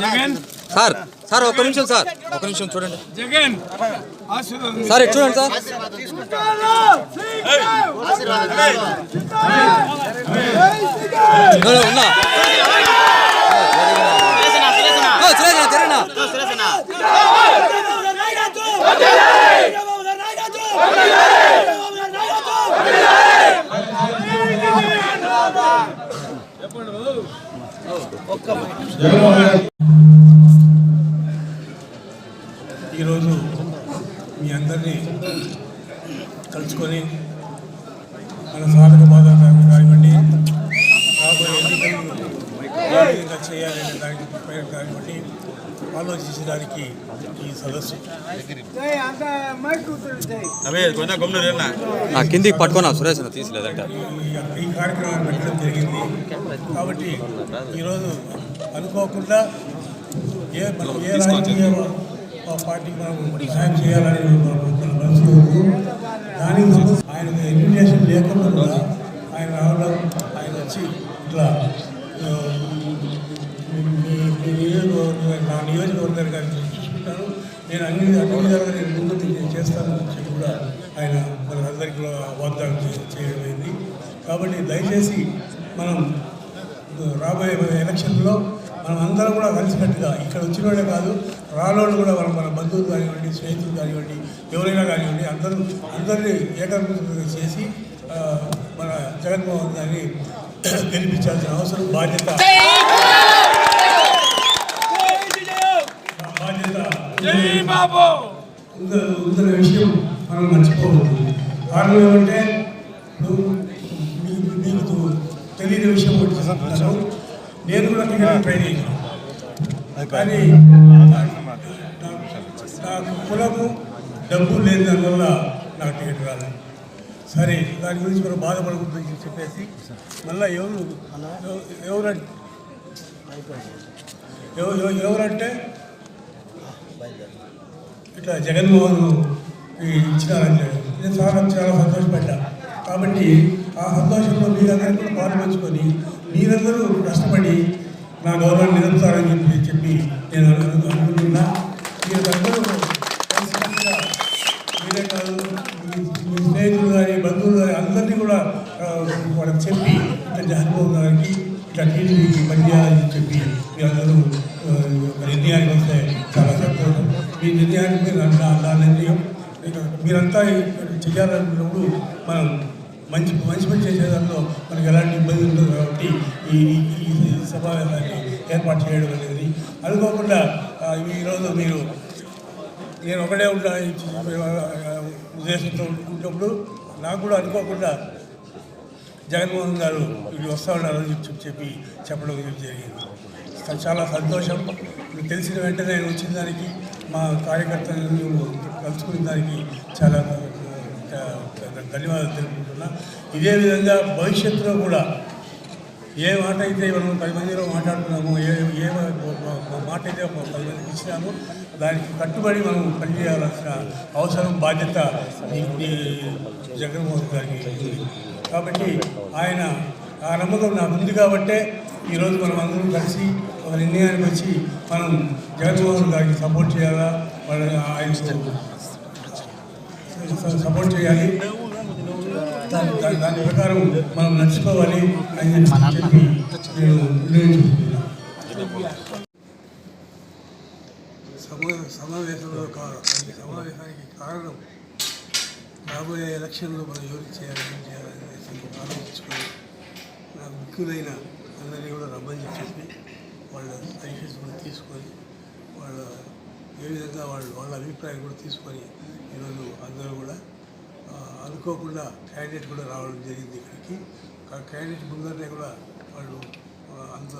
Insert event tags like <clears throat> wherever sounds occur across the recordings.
Jagan sir sir ఒక్క నిమిషం sir ఒక్క నిమిషం చూడండి జగన్ సార్ చూడండి సార్ ఉన్నా, ఉన్నా ఓ, సురేష్ అన్న, తిరగనా? ఈరోజు మీ అందరినీ కలుసుకొని మన సాధక బాధకాలు కానివ్వండి రాబోయే ఎన్నికలు ఏ విధంగా చేయాలనే దానికి పైన కానివ్వండి ఆలోచించడానికి ఈ సదస్సు. ఆ, కిందికి పట్టుకున్నా సురేష్ తీసిలేదంట ఈ ఈ కార్యక్రమాన్ని పెట్టడం జరిగింది. కాబట్టి ఈరోజు అనుకోకుండా ఏ మనం ఏ రాజకీయ పార్టీకి మనం సహాయం చేయాలని మన మనసులో ఉంది. దానికి ఆయన ఇన్విటేషన్ లేకుండా కూడా ఆయన రావడం ఆయన వచ్చి ఇట్లా నా నియోజకవర్గాన్ని కానీ చూసుకుంటాను నేను అన్ని అన్ని విధాలుగా నేను ముందు నేను చేస్తానని చెప్పి కూడా ఆయన మనందరికీ వాగ్దానం చేయడమైంది కాబట్టి దయచేసి మనం రాబోయే ఎలక్షన్లో మనం అందరం కూడా కలిసికట్టుగా ఇక్కడ వచ్చిన వాళ్ళే కాదు రానోళ్ళు కూడా మనం మన బంధువులు కానివ్వండి స్నేహితులు కానివ్వండి ఎవరైనా కానివ్వండి అందరూ అందరినీ ఏకగ్రత చేసి మన జగన్మోహన్ గారిని <clears throat> గెలిపించాల్సిన అవసరం బాధ్యత. ఉందన్న విషయం మనం మర్చిపోవద్దు. కారణం ఏమంటే నువ్వు మీకు మీకు తెలియని విషయం ఒకటి చెప్తాను. నేను కూడా టికెట్ ట్రై చేశాను కానీ నాకు కులము డబ్బు లేని దానివల్ల నాకు టికెట్ రాలేదు. సరే దాని గురించి మనం బాధపడకూడదని చెప్పేసి మళ్ళీ ఎవరు ఎవ- ఎవరంటే? ఎవ- ఎవ- ఎవరంటే? ఇట్లా జగన్మోహన్ ఈ ఇచ్చినారంటే నేను చాలా చాలా సంతోషపడ్డా. కాబట్టి ఆ సంతోషంలో మీరందరూ కూడా పాల్పంచుకొని మీరందరూ కష్టపడి నా గౌరవాన్ని నిలుపుతారని చెప్పి చెప్పి నేను అనుకుంటున్నా. మీరందరూ కలిసికట్టుగా మీరే కాదు మీ స్నేహితులు కానీ బంధువులు కానీ అందరినీ కూడా వాళ్ళకి చెప్పి ఇట్లా జగన్మోహన్ గారికి ఇట్లా టీడీపీకి పనిచేయాలని చెప్పి మీరందరూ నిర్ణయానికి వస్తే చాలా సంతోషం. మీ నిర్ణయానికి నా నా నిర్ణయం. ఇక మీరంతా చేయాలనుకున్నప్పుడు మనం మంచి మంచి పని చేసే దాంట్లో మనకి ఎలాంటి ఇబ్బంది ఉండదు కాబట్టి ఈ ఈ- సమావేశాన్ని ఏర్పాటు చేయడం అనేది. అనుకోకుండా ఈరోజు మీరు నేను ఒకడే ఉంటా ఉద్దేశంతో ఉన్నప్పుడు నాకు కూడా అనుకోకుండా జగన్మోహన్ గారు వీళ్ళు వస్తూ ఉన్నారు చెప్పి చెప్పి చెప్పడం జరిగింది. చాలా సంతోషం. మీకు తెలిసిన వెంటనే నేను వచ్చిన దానికి మా కార్యకర్తలను కలుసుకున్న దానికి చాలా ధన్యవాదాలు తెలుపుకుంటున్నా. ఇదే విధంగా భవిష్యత్తులో కూడా ఏ మాట అయితే మనం పది మందిలో మాట్లాడుతున్నామో ఏ ఏ మాట అయితే ఒక పది మందికి ఇచ్చినామో దానికి కట్టుబడి మనం పనిచేయాల్సిన అవసరం బాధ్యత జగన్మోహన్ గారికి కాబట్టి ఆయన ఆ నమ్మకం నాకు ఉంది కాబట్టే ఈరోజు మనం అందరం కలిసి ఒక నిర్ణయానికి వచ్చి మనం జగన్మోహన్ గారికి సపోర్ట్ చేయాలా? వాళ్ళ ఆయన సపోర్ట్ చేయాలి. దాని ప్రకారం మనం నడుచుకోవాలి అని చెప్పి నేను సమావేశంలో సమావేశానికి కారణం రాబోయే ఎలక్షన్లో మనం ఎవరికి చేయాలి ఏం చేయాలని ఆలోచించుకొని నా ముఖ్యులైన అందరినీ కూడా రమ్మని చెప్పేసి వాళ్ళ సజెషన్స్ కూడా తీసుకొని వాళ్ళ ఏ విధంగా వాళ్ళు వాళ్ళ అభిప్రాయం కూడా తీసుకొని ఈరోజు అందరూ కూడా అనుకోకుండా క్యాండిడేట్ కూడా రావడం జరిగింది ఇక్కడికి. ఆ క్యాండిడేట్ ముందరనే కూడా వాళ్ళు ఆ,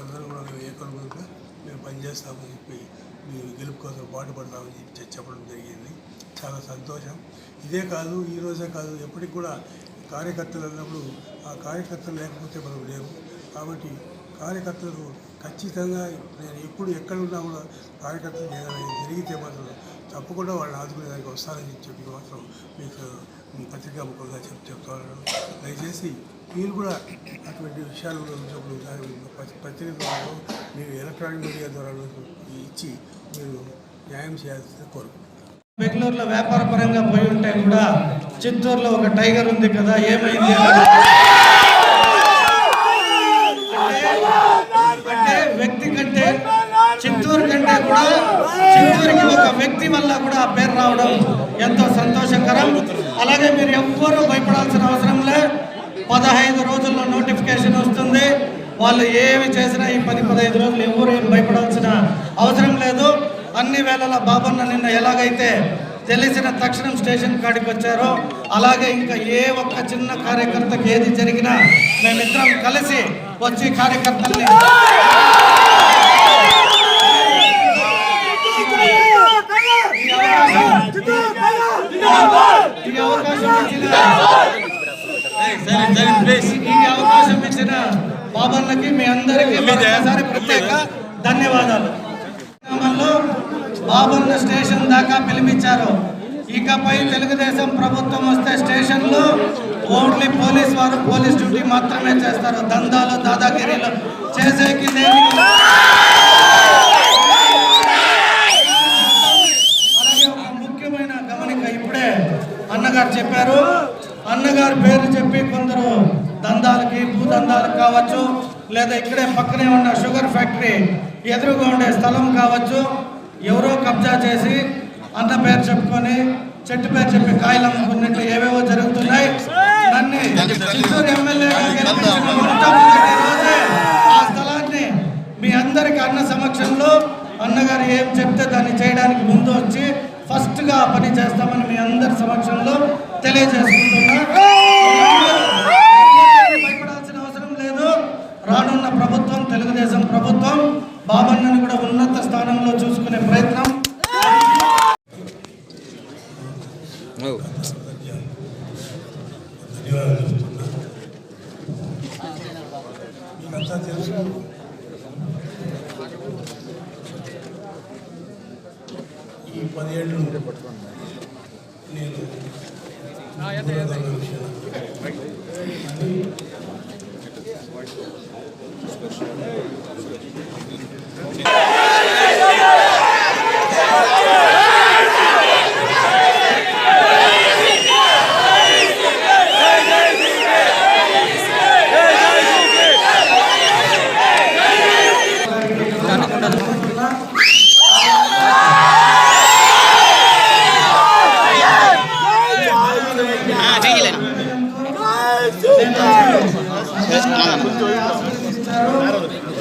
అందరూ కూడా మేము ఏకరుగా మేము పనిచేస్తామని చెప్పి మీ గెలుపు కోసం పాటుపడతామని చెప్పి చెప్పడం జరిగింది. చాలా సంతోషం. ఇదే కాదు ఈ రోజే కాదు ఎప్పటికి కూడా కార్యకర్తలు అన్నప్పుడు ఆ కార్యకర్తలు లేకపోతే మనం లేవు కాబట్టి కార్యకర్తలు ఖచ్చితంగా నేను ఎప్పుడు ఎక్కడ ఉన్నా కూడా కార్యకర్తలు ఏదైనా జరిగితే మాత్రం తప్పకుండా వాళ్ళని ఆదుకునేదానికి వస్తానని చెప్పి మాత్రం మీకు పత్రికా ముఖంగా చెప్ చెప్తాను. దయచేసి మీరు కూడా అటువంటి విషయాలు ఉన్నప్పుడు దాని ప- పత్రిక ద్వారా మీరు ఎలక్ట్రానిక్ మీడియా ద్వారా ఇచ్చి మీరు న్యాయం చేయాల్సింది కోరుకుంటున్నాను. బెంగళూరులో వ్యాపార పరంగా పోయి ఉంటే కూడా చిత్తూరులో ఒక టైగర్ ఉంది కదా ఏమైంది? వ్యక్తి వల్ల కూడా ఆ పేరు రావడం ఎంతో సంతోషకరం. అలాగే మీరు ఎవ్వరూ భయపడాల్సిన అవసరం లే. పదహైదు రోజుల్లో నోటిఫికేషన్ వస్తుంది. వాళ్ళు ఏమి చేసినా ఈ పది పదహైదు రోజులు ఎవరు ఏం భయపడాల్సిన అవసరం లేదు. అన్ని వేళల బాబన్న నిన్న ఎలాగైతే తెలిసిన తక్షణం స్టేషన్ కాడికి వచ్చారో అలాగే ఇంకా ఏ ఒక్క చిన్న కార్యకర్తకి ఏది జరిగినా మేమిద్దరం కలిసి వచ్చి కార్యకర్తల్ని ఈ అవకాశం ఇచ్చిన ఈ అవకాశం ఇచ్చిన బాబన్నకి మీ అందరికీ మరొకసారి ప్రత్యేక ధన్యవాదాలు. గ్రామంలో బాబన్న స్టేషన్ దాకా పిలిపించారు. ఇకపై తెలుగుదేశం ప్రభుత్వం వస్తే స్టేషన్లో ఓన్లీ పోలీస్ వారు పోలీస్ డ్యూటీ మాత్రమే చేస్తారు. దందాలు దాదాగిరీలు చేసేకి దేనికి అలాగే ఒక ముఖ్యమైన గమనిక ఇప్పుడే అన్నగారు చెప్పారు. అన్నగారు పేరు చెప్పి కొందరు దందాలకి భూదందాలకు కావచ్చు లేదా ఇక్కడే పక్కనే ఉన్న షుగర్ ఫ్యాక్టరీ ఎదురుగా ఉండే స్థలం కావచ్చు ఎవరో కబ్జా చేసి అన్న పేరు చెప్పుకొని చెట్టు పేరు చెప్పి కాయలు అమ్ముకున్నట్టు ఏవేవో జరుగుతున్నాయి. నన్ను చిత్తూరు ఎమ్మెల్యేగా రోజే ఆ స్థలాన్ని మీ అందరికి అన్న సమక్షంలో అన్నగారు ఏం చెప్తే దాన్ని చేయడానికి ముందు వచ్చి ఫస్ట్గా ఆ పని చేస్తామని మీ అందరి సమక్షంలో తెలియజేసుకుంటున్నా. తెలుగుదేశం ప్రభుత్వం బాబన్నని కూడా ఉన్నత స్థానంలో చూసుకునే ప్రయత్నం. ఈ పదేళ్ళు నేను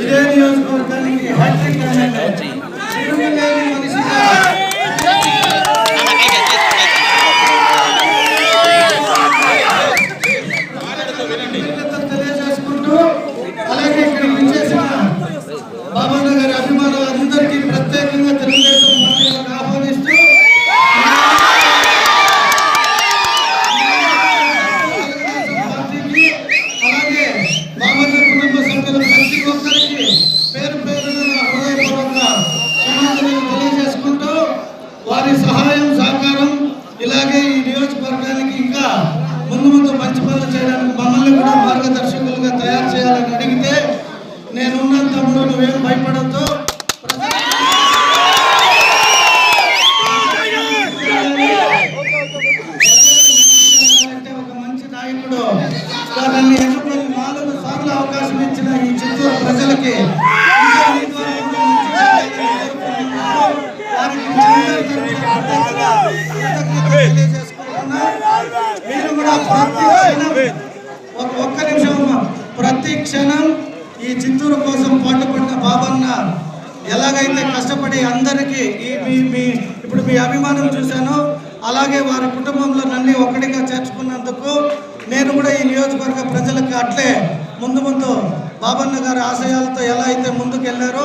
ఇదే నియోజకవర్గానికి హ్యాట్రిక్ ఎమ్మెల్యే. తిరుగులేని మనిషిగా కృతజ్ఞతలు తెలియజేసుకుంటూ అలాగే ఇక్కడ విచ్చేసిన బాబన్న గారి అభిమానులందరికీ ప్రత్యేకంగా తెలుగుదేశం పార్టీలకు ఆహ్వానిస్తూ పార్టీకి అలాగే బాబన్న కుటుంబ సభ్యుల ప్రతి ఒక్కరికి పేరు పేరున నా హృదయపూర్వక క్షమాపణలు తెలియజేసుకుంటూ వారి సహాయం సహకారం ఇలాగే ఈ నియోజకవర్గానికి ఇంకా ముందు ముందు మంచి పనులు చేయడానికి మమ్మల్ని కూడా మార్గదర్శకులుగా తయారు చేయాలని అడిగితే నేనున్నాను తమ్ముడు నువ్వేం భయపడద్దు అంటే ఒక మంచి నాయకుడు నన్ను ఎన్నుకొని నాలుగు సార్లు అవకాశం ఇచ్చిన ఈ చిత్తూరు ప్రజలకి మీరు కూడా ప్రతి క్షణం ఒక్క నిమిషం ప్రతి క్షణం ఈ చిత్తూరు కోసం పాటుపడిన బాబన్న ఎలాగైతే కష్టపడి అందరికీ ఈ మీ మీ ఇప్పుడు మీ అభిమానం చూశాను అలాగే వారి కుటుంబంలో నన్ను ఒక్కడిగా చేర్చుకున్నందుకు నేను కూడా ఈ నియోజకవర్గ ప్రజలకు అట్లే ముందు ముందు బాబన్న గారి ఆశయాలతో ఎలా అయితే ముందుకు వెళ్ళారో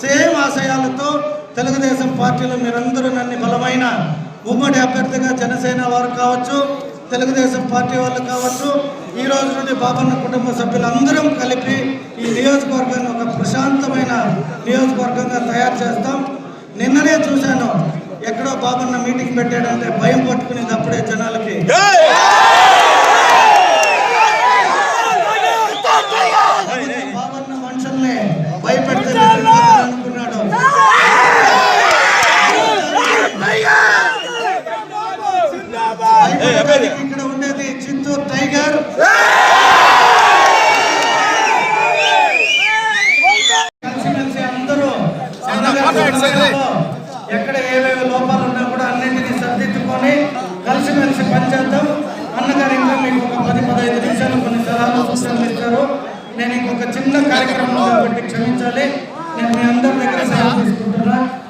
సేమ్ ఆశయాలతో తెలుగుదేశం పార్టీలో మీరందరూ నన్ను బలమైన ఉమ్మడి అభ్యర్థిగా జనసేన వారు కావచ్చు తెలుగుదేశం పార్టీ వాళ్ళు కావచ్చు ఈ రోజు నుండి బాబన్న కుటుంబ సభ్యులందరం కలిపి ఈ నియోజకవర్గాన్ని ఒక ప్రశాంతమైన నియోజకవర్గంగా తయారు చేస్తాం. నిన్ననే చూశాను ఎక్కడో బాబన్న మీటింగ్ పెట్టాడంటే భయం పట్టుకునేది అప్పుడే జనాలకి. ఇక్కడ ఉండేది చిత్తూరు టైగర్. కలిసిమెలిసి అందరూ ఎక్కడ ఏవేవి లోపాలు ఉన్నా కూడా అన్నింటినీ సర్దిద్దుకొని కలిసిమెలిసి పనిచేద్దాం అన్నగారు ఇంకా మీకు ఒక పది పదహైదు నిమిషాలు కొన్ని సలహాలు సూచనలు ఇచ్చారు. నేను ఇంకొక చిన్న కార్యక్రమం కాబట్టి క్షమించాలి. నేను మీ అందరి దగ్గర సెలవు తీసుకుంటున్నా జై సికే బాబు